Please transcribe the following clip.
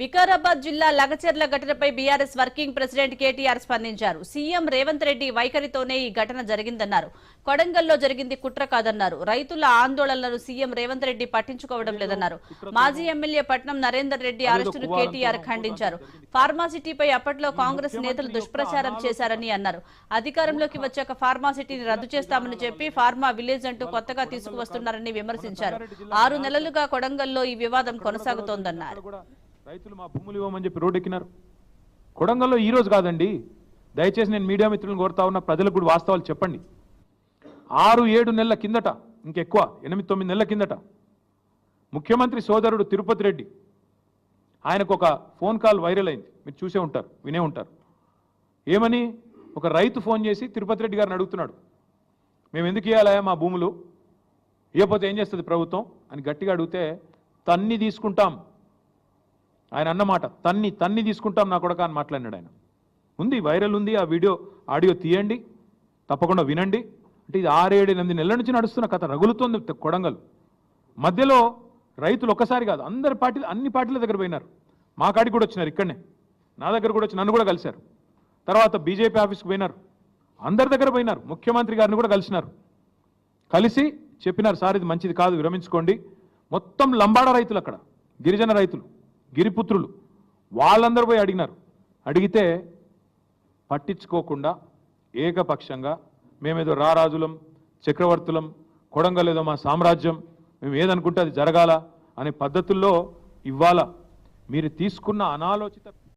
వికారాబాద్ జిల్లా లగచెర్ల ఘటనపై BRS working president KTR స్పందించారు. సీఎం రేవంత్ రెడ్డి వైఖరితోనే ఈ ఘటన జరిగిందన్నారు. కొడంగల్లో జరిగింది కుట్ర కాదన్నారు. రైతుల ఆందోళనలను సీఎం రేవంత్ రెడ్డి పట్టించుకోవడం లేదన్నారు. మాజీ ఎమ్మెల్యే పట్నం నరేందర్ రెడ్డి అరెస్టును కేటీఆర్ ఖండించారు. ఫార్మాసిటీపై అప్పట్లో కాంగ్రెస్ నేతలు దుష్ప్రచారం చేశారని అన్నారు. అధికారంలోకి వచ్చాక ఫార్మాసిటీని రద్దు చేస్తామని చెప్పి ఫార్మా విలేజ్ అంటూ కొత్తగా తీసుకువస్తున్నారని విమర్శించారు. ఆరు నెలలుగా కొడంగల్లో ఈ వివాదం కొనసాగుతోందన్నారు. రైతులు మా భూములు ఇవ్వమని చెప్పి రోడ్డు ఎక్కినారు. కొడంగల్లో ఈరోజు కాదండి దయచేసి నేను మీడియా మిత్రులను కోరుతా ఉన్న ప్రజలకు కూడా వాస్తవాలు చెప్పండి. ఆరు ఏడు నెలల కిందట ఇంకెక్కువ ఎనిమిది తొమ్మిది నెలల కిందట ముఖ్యమంత్రి సోదరుడు తిరుపతి రెడ్డి ఆయనకు ఒక ఫోన్ కాల్ వైరల్ అయింది. మీరు చూసే ఉంటారు వినే ఉంటారు. ఏమని? ఒక రైతు ఫోన్ చేసి తిరుపతి రెడ్డి గారిని అడుగుతున్నాడు. మేము ఎందుకు ఇవ్వాలా మా భూములు? ఇవ్వకపోతే ఏం చేస్తుంది ప్రభుత్వం? అని గట్టిగా అడిగితే తన్ని తీసుకుంటాం ఆయన అన్నమాట తన్ని తన్ని తీసుకుంటాం నా కొడక అని మాట్లాడినాడు ఆయన. ఉంది వైరల్ ఉంది ఆ వీడియో ఆడియో తీయండి తప్పకుండా వినండి. అంటే ఇది ఆరేడు ఎనిమిది నెలల నుంచి నడుస్తున్న కథ రగులుతోంది కొడంగల్. మధ్యలో రైతులు ఒక్కసారి కాదు అందరి పార్టీలు అన్ని పార్టీల దగ్గర పోయినారు. మా కాడికి కూడా వచ్చినారు ఇక్కడనే. నా దగ్గర కూడా వచ్చి నన్ను కూడా కలిశారు. తర్వాత బీజేపీ ఆఫీస్కి పోయినారు. అందరి దగ్గర పోయినారు ముఖ్యమంత్రి గారిని కూడా కలిసినారు. కలిసి చెప్పినారు సార్ ఇది మంచిది కాదు విరమించుకోండి. మొత్తం లంబాడ రైతులు అక్కడ గిరిజన రైతులు. గిరిపుత్రులు. వాళ్ళందరూ పోయి అడిగినారు. అడిగితే పట్టించుకోకుండా ఏకపక్షంగా మేమేదో రారాజులం చక్రవర్తులం కొడంగలేదో మా సామ్రాజ్యం మేము ఏదనుకుంటే అది జరగాల అనే పద్ధతుల్లో ఇవ్వాల. మీరు తీసుకున్న అనాలోచిత